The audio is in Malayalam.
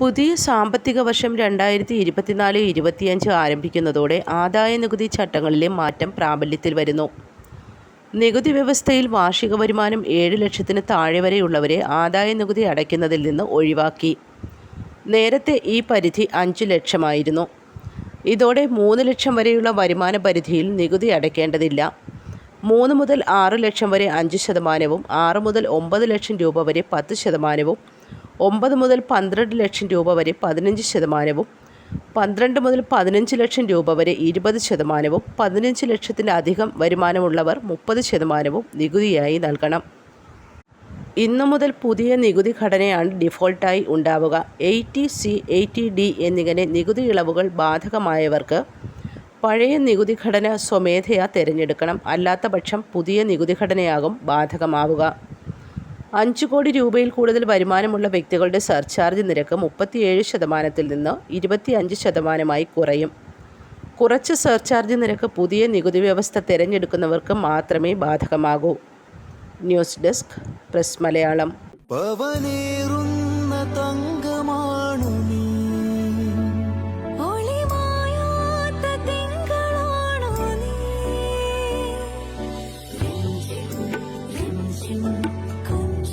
പുതിയ സാമ്പത്തിക വർഷം രണ്ടായിരത്തി ഇരുപത്തിനാല് ഇരുപത്തിയഞ്ച് ആരംഭിക്കുന്നതോടെ ആദായ നികുതി ചട്ടങ്ങളിലെ മാറ്റം പ്രാബല്യത്തിൽ വരുന്നു. നികുതി വ്യവസ്ഥയിൽ വാർഷിക വരുമാനം ഏഴ് ലക്ഷത്തിന് താഴെ വരെയുള്ളവരെ ആദായ നികുതി അടയ്ക്കുന്നതിൽ നിന്ന് ഒഴിവാക്കി. നേരത്തെ ഈ പരിധി അഞ്ച് ലക്ഷമായിരുന്നു. ഇതോടെ മൂന്ന് ലക്ഷം വരെയുള്ള വരുമാന പരിധിയിൽ നികുതി അടയ്ക്കേണ്ടതില്ല. മൂന്ന് മുതൽ ആറ് ലക്ഷം വരെ അഞ്ച് ശതമാനവും ആറ് മുതൽ ഒമ്പത് ലക്ഷം രൂപ വരെ പത്ത് ശതമാനവും ഒമ്പത് മുതൽ പന്ത്രണ്ട് ലക്ഷം രൂപ വരെ പതിനഞ്ച് ശതമാനവും പന്ത്രണ്ട് മുതൽ പതിനഞ്ച് ലക്ഷം രൂപ വരെ ഇരുപത് ശതമാനവും പതിനഞ്ച് ലക്ഷത്തിലധികം വരുമാനമുള്ളവർ മുപ്പത് ശതമാനവും നികുതിയായി നൽകണം. ഇന്നു മുതൽ പുതിയ നികുതി ഘടനയാണ് ഡിഫോൾട്ടായി ഉണ്ടാവുക. എയ്റ്റി സി എയ്റ്റി ഡി എന്നിങ്ങനെ നികുതി ഇളവുകൾ ബാധകമായവർക്ക് പഴയ നികുതി ഘടന സ്വമേധയാ തിരഞ്ഞെടുക്കണം. അല്ലാത്തപക്ഷം പുതിയ നികുതി ഘടനയാകും ബാധകമാവുക. അഞ്ച് കോടി രൂപയിൽ കൂടുതൽ വരുമാനമുള്ള വ്യക്തികളുടെ സർചാർജ് നിരക്ക് മുപ്പത്തിയേഴ് ശതമാനത്തിൽ നിന്ന് ഇരുപത്തിയഞ്ച് ശതമാനമായി കുറയും. കുറച്ച് സർചാർജ് നിരക്ക് പുതിയ നികുതി വ്യവസ്ഥ തിരഞ്ഞെടുക്കുന്നവർക്ക് മാത്രമേ ബാധകമാകൂ. News desk press Malayalam. Thank തങ്കമാണു